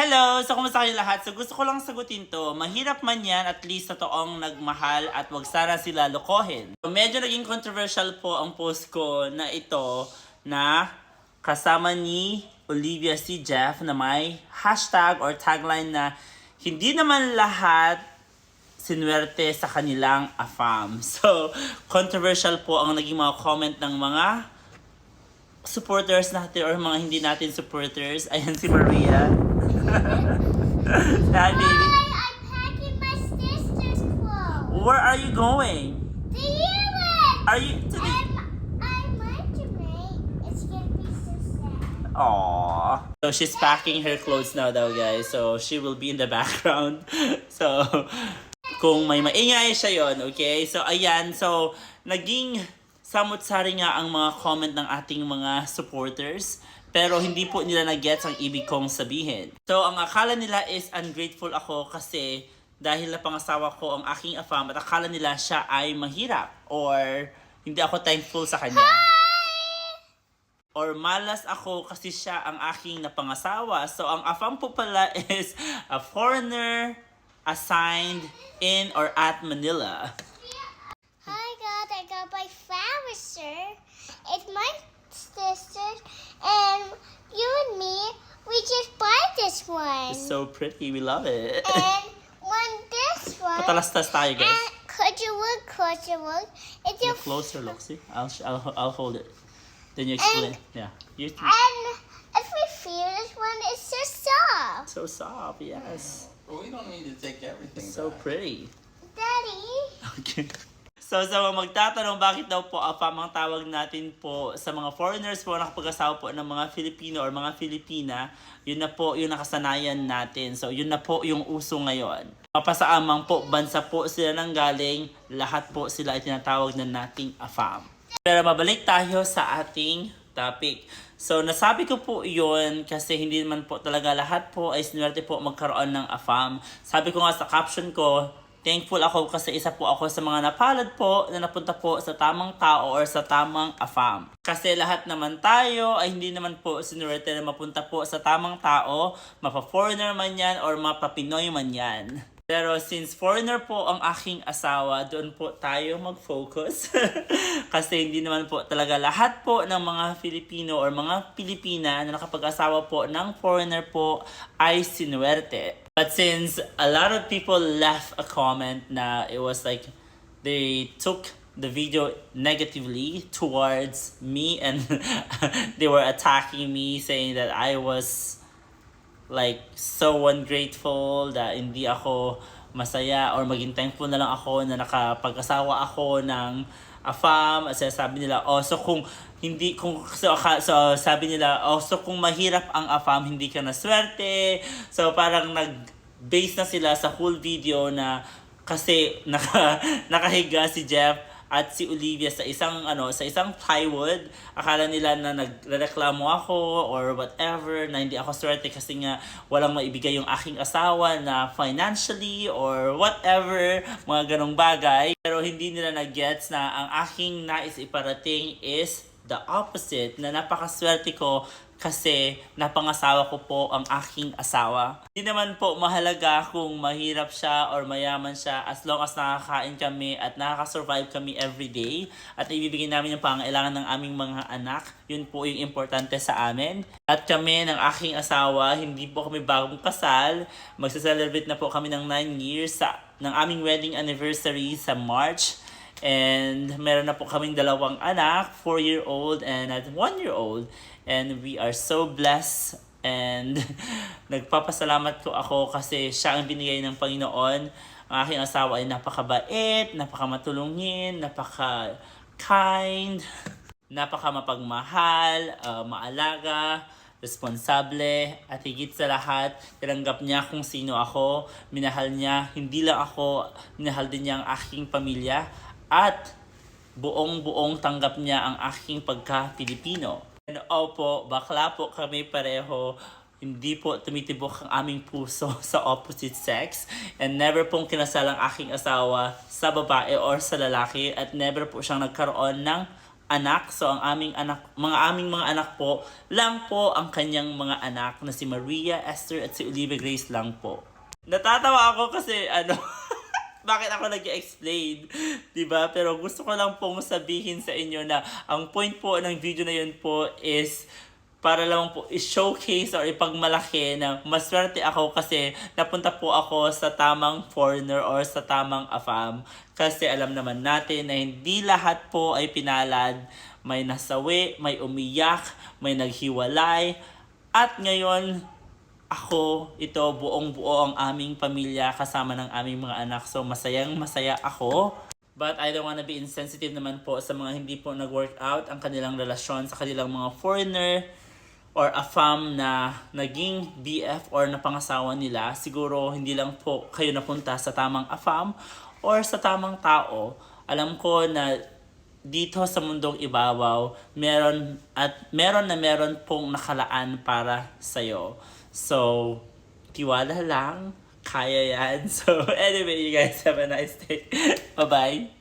Hello! So, kumusta kayo lahat? So, gusto ko lang sagutin to. Mahirap man yan, at least totoong nagmahal at wag sana sila lokohin. So, medyo naging controversial po ang post ko na ito na kasama ni Olivia C. Jeff na may hashtag or tagline na hindi naman lahat sinwerte sa kanilang afam. So, controversial po ang naging mga comment ng mga supporters natin or mga hindi natin supporters. Ayan si Maria. Hi, baby. I'm packing my sister's clothes. Where are you going? The yearling! Are you to the... Aww. So she's packing her clothes now daw guys. So she will be in the background. So kung may maingay siya yon, okay? So ayan, so naging samot-sari nga ang mga comment ng ating mga supporters. Pero hindi po nila na-gets ang ibig kong sabihin. So ang akala nila is ungrateful ako kasi dahil napangasawa ko ang aking afam at akala nila siya ay mahirap or hindi ako thankful sa kanya. or malas ako kasi siya ang aking napangasawa. So, ang afam po pala is a foreigner assigned in or at Manila. This one. It's so pretty. We love it. and one this one. Patalastas tayo, guys. And could you look, could you look? It's You a closer, look. See? I'll, sh- I'll, I'll hold it. Then you explain. Yeah. You And if we feel this one, it's so soft. so soft. Yes. Well, we don't need to take everything. It's So back. pretty. Daddy. Okay. So sa mga magtatanong bakit daw po AFAM ang tawag natin po sa mga foreigners po na nakapag-asawa po ng mga Filipino or mga Filipina, yun na po yung nakasanayan natin. So yun na po yung uso ngayon. Mapasaamang po, bansa po sila nang galing, lahat po sila ay tinatawag na nating AFAM. Pero mabalik tayo sa ating topic. So, nasabi ko po yun kasi hindi naman po talaga lahat po ay sinuwerte po magkaroon ng AFAM. Sabi ko nga sa caption ko, thankful ako kasi isa po ako sa mga napalad po na napunta po sa tamang tao or sa tamang AFAM. Kasi lahat naman tayo ay hindi naman po sinuwerte na mapunta po sa tamang tao, mapa-foreigner man yan or mapa-Pinoy man yan. Pero since foreigner po ang aking asawa, doon po tayo mag-focus. Kasi hindi naman po talaga lahat po ng mga Filipino or mga Pilipina na nakapag-asawa po ng foreigner po ay sinuwerte. But since a lot of people left a comment na it was like they took the video negatively towards me and they were attacking me saying that I was like so ungrateful that hindi ako masaya or maging thankful na lang ako na nakapag-asawa ako ng afam at sinasabi nila oh so kung hindi kung so, so sabi nila oh so kung mahirap ang afam hindi ka na swerte. So parang nag base na sila sa whole video na kasi naka, nakahiga si Jeff at si Olivia sa isang ano sa isang plywood akala nila na nagrereklamo ako or whatever na hindi ako swerte kasi nga walang maibigay yung aking asawa na financially or whatever mga ganong bagay. Pero hindi nila na gets na ang aking nais iparating is the opposite na napakaswerte ko kasi napangasawa ko po ang aking asawa. Hindi naman po mahalaga kung mahirap siya or mayaman siya as long as nakakain kami at nakaka-survive kami every day at ibibigay namin yung pangailangan ng aming mga anak. Yun po yung importante sa amin. At kami ng aking asawa, hindi po kami bagong kasal. Magsa-celebrate na po kami ng 9 years sa, ng aming wedding anniversary sa March. And meron na po kaming dalawang anak, 4-year-old and at 1-year-old. And we are so blessed and nagpapasalamat ko ako kasi siya ang binigay ng Panginoon. Ang aking asawa ay napakabait, napakamatulungin, napaka-kind, napakamapagmahal, uh, maalaga, responsable, at higit sa lahat, tinanggap niya kung sino ako, minahal niya, hindi lang ako, minahal din niya ang aking pamilya, at buong-buong tanggap niya ang aking pagka-Pilipino. Opo, bakla po kami pareho, hindi po tumitibok ang aming puso sa opposite sex and never pong kinasal ang aking asawa sa babae or sa lalaki at never po siyang nagkaroon ng anak. So ang aming anak, mga aming mga anak po, lang po ang kanyang mga anak na si Maria, Esther at si Olivia Grace lang po. Natatawa ako kasi ano, bakit ako nag-explain, 'di ba? Pero gusto ko lang pong sabihin sa inyo na ang point po ng video na yun po is para lang po i-showcase or ipagmalaki na maswerte ako kasi napunta po ako sa tamang foreigner or sa tamang AFAM. Kasi alam naman natin na hindi lahat po ay pinalad. May nasawi, may umiyak, may naghiwalay. At ngayon ako, ito, buong buo ang aming pamilya kasama ng aming mga anak. So, masayang masaya ako. But I don't wanna be insensitive naman po sa mga hindi po nag-work out ang kanilang relasyon sa kanilang mga foreigner or a fam na naging BF or napangasawa nila. Siguro hindi lang po kayo napunta sa tamang afam or sa tamang tao. Alam ko na dito sa mundong ibabaw, meron at meron na meron pong nakalaan para sa'yo. So, tiwala lang, kaya yan. So, anyway, you guys have a nice day. Bye-bye.